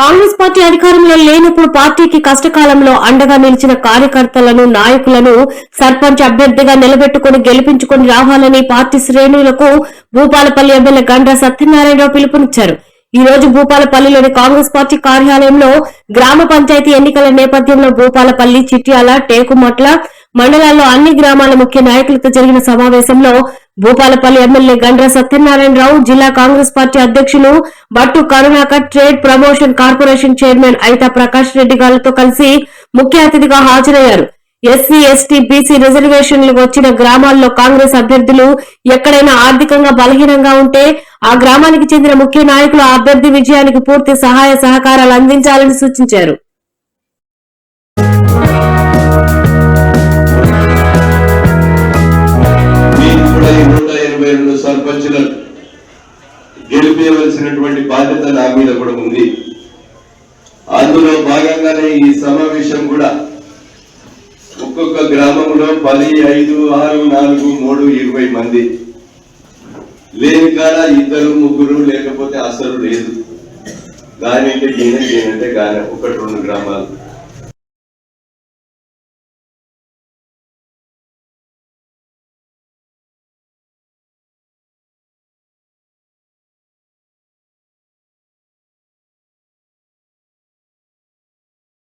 Congress party అధికారంలో లేనప్పుడు పార్టీకి కష్టకాలంలో అండగా నిలిచిన కార్యకర్తలను నాయకులను సర్పంచ్ అభ్యర్థిగా నిలబెట్టుకుని గెలిపించుకుని రావాలని పార్టీ శ్రేణులకు భూపాలపల్లి ఎమ్మెల్యే గండ్ర సత్యనారాయణరావు పిలుపునిచ్చారు. ఈ రోజు భూపాలపల్లిలోని కాంగ్రెస్ పార్టీ కార్యాలయంలో గ్రామ పంచాయతీ ఎన్నికల నేపథ్యంలో భూపాలపల్లి చిట్యాల టేకుమట్ల మండలాల్లో అన్ని గ్రామాల ముఖ్య నాయకులతో జరిగిన సమావేశంలో భూపాలపల్లి ఎమ్మెల్యే గండ్ర సత్యనారాయణరావు జిల్లా కాంగ్రెస్ పార్టీ అధ్యక్షులు Battu Karunakar trade promotion corporation chairman Aitha Prakash Reddy గారితో కలిసి ముఖ్య అతిథిగా హాజరయ్యారు. ఎస్సీ ఎస్టీ బీసీ రిజర్వేషన్లు వచ్చిన గ్రామాల్లో కాంగ్రెస్ అభ్యర్థులు ఎక్కడైనా ఆర్థికంగా బలహీనంగా ఉంటే ఆ గ్రామానికి చెందిన ముఖ్య నాయకులు ఆ అభ్యర్థి విజయానికి పూర్తి సహాయ సహకారాలు అందించాలని సూచించారు. ఎనభై రెండు సర్పంచులను గెలిపేయవలసినటువంటి బాధ్యత నా మీద కూడా ఉంది. అందులో భాగంగానే ఈ సమావేశం కూడా ఒక్కొక్క గ్రామంలో పది ఐదు ఆరు నాలుగు మూడు ఇరవై మంది. లేని కాడ ఇద్దరు ముగ్గురు లేకపోతే అసలు లేదు. గాని అంటే గీన. గీనంటే ఒకటి రెండు గ్రామాలు.